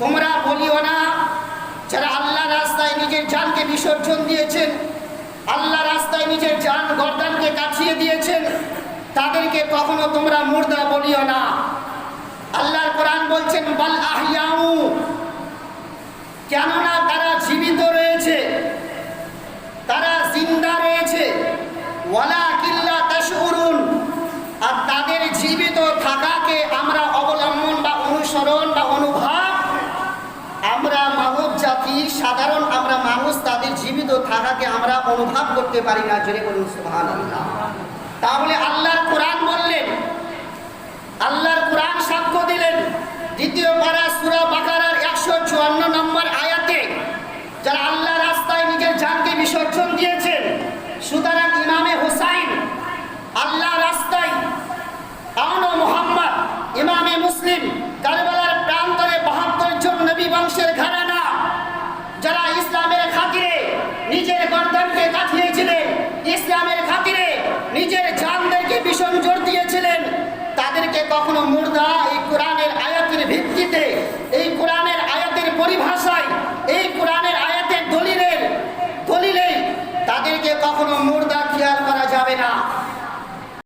তোমরা বলিও না, যারা আল্লাহ রাস্তায় নিজের জানকে বিসর্জন দিয়েছেন, আল্লাহ রাস্তায় নিজের জান গর্দানকে কাছিয়ে দিয়েছেন, তাদেরকে কখনো তোমরা মুর্দা বলিও না। আল্লাহর কোরআন বলছেন, বাল আহিয়াউ কেননা তারা জীবিত রয়েছে, তারা জিন্দা রয়েছে। ওয়ালা জীবিত থাকাকে আমরা অনুভব করতে পারি না জেনে বলুন সুবহানাল্লাহ। তাহলে আল্লাহর কোরআন বললেন, আল্লাহর কোরআন সাক্ষ্য দিলেন। দ্বিতীয় পারা সুরা বাকারার একশো চুয়ান্ন নম্বর আয়াতে যারা আল্লাহ রাস্তায় নিজের জানকে বিসর্জন দিয়েছেন, সুতরাং ইমামে হোসাইন আল্লাহ রাস্তায় আউনো মোহাম্মদ, ইমামে মুসলিম, কারবালার প্রান্তরে বাহাত্তর জন নবী বংশের ঘরানা গর্দানকে কাঁথিয়েছিলেন ইসলামের খাতিরে নিজের জানদেরকে ভীষণ জোর দিয়েছিলেন। তাদেরকে কখনো মুর্দা এই কোরআনের আয়াতের ভিত্তিতে, এই কোরআনের আয়াতের পরিভাষায়, এই কোরআনের আয়াতের দলিলের দলিলেই তাদেরকে কখনো মুর্দা খেয়াল করা যাবে না।